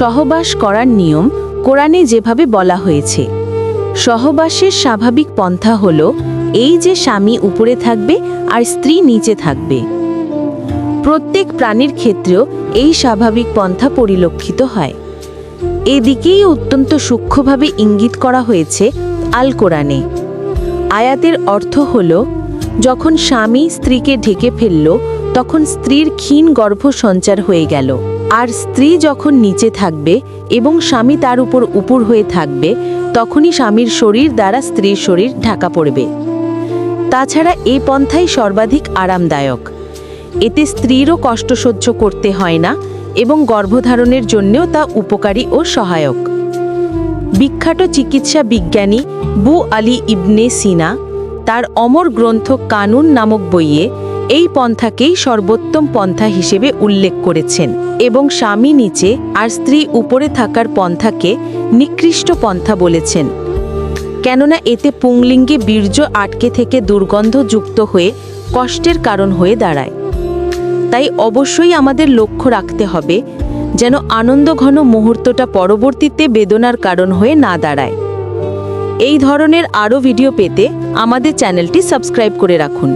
সহবাস করার নিয়ম কোরআনে যেভাবে বলা হয়েছে। সহবাসের স্বাভাবিক পন্থা হল, এই যে স্বামী উপরে থাকবে আর স্ত্রী নিচে থাকবে। প্রত্যেক প্রাণীর ক্ষেত্রেও এই স্বাভাবিক পন্থা পরিলক্ষিত হয়। এদিকেই অত্যন্ত সূক্ষ্মভাবে ইঙ্গিত করা হয়েছে আল কোরআনে আয়াতের অর্থ হল, যখন স্বামী স্ত্রীকে ঢেকে ফেলল, তখন স্ত্রীর ক্ষীণ গর্ভ সঞ্চার হয়ে গেল। আর স্ত্রী যখন নিচে থাকবে এবং স্বামী তার উপর উপর হয়ে থাকবে, তখনই স্বামীর শরীর দ্বারা স্ত্রীর শরীর ঢাকা পড়বে। তাছাড়া এই পন্থাই সর্বাধিক আরামদায়ক। এতে স্ত্রীরও কষ্ট সহ্য করতে হয় না এবং গর্ভধারণের জন্যও তা উপকারী ও সহায়ক। বিখ্যাত চিকিৎসা বিজ্ঞানী বু আলী ইবনে সিনা তার অমর গ্রন্থ কানুন নামক বইয়ে এই পন্থাকেই সর্বোত্তম পন্থা হিসেবে উল্লেখ করেছেন এবং স্বামী নিচে আর স্ত্রী উপরে থাকার পন্থাকে নিকৃষ্ট পন্থা বলেছেন। কেননা এতে পুংলিঙ্গে বীর্য আটকে থেকে দুর্গন্ধ যুক্ত হয়ে কষ্টের কারণ হয়ে দাঁড়ায়। তাই অবশ্যই আমাদের লক্ষ্য রাখতে হবে যেন আনন্দঘন মুহূর্তটা পরবর্তীতে বেদনার কারণ হয়ে না দাঁড়ায়। এই ধরনের আরও ভিডিও পেতে আমাদের চ্যানেলটি সাবস্ক্রাইব করে রাখুন।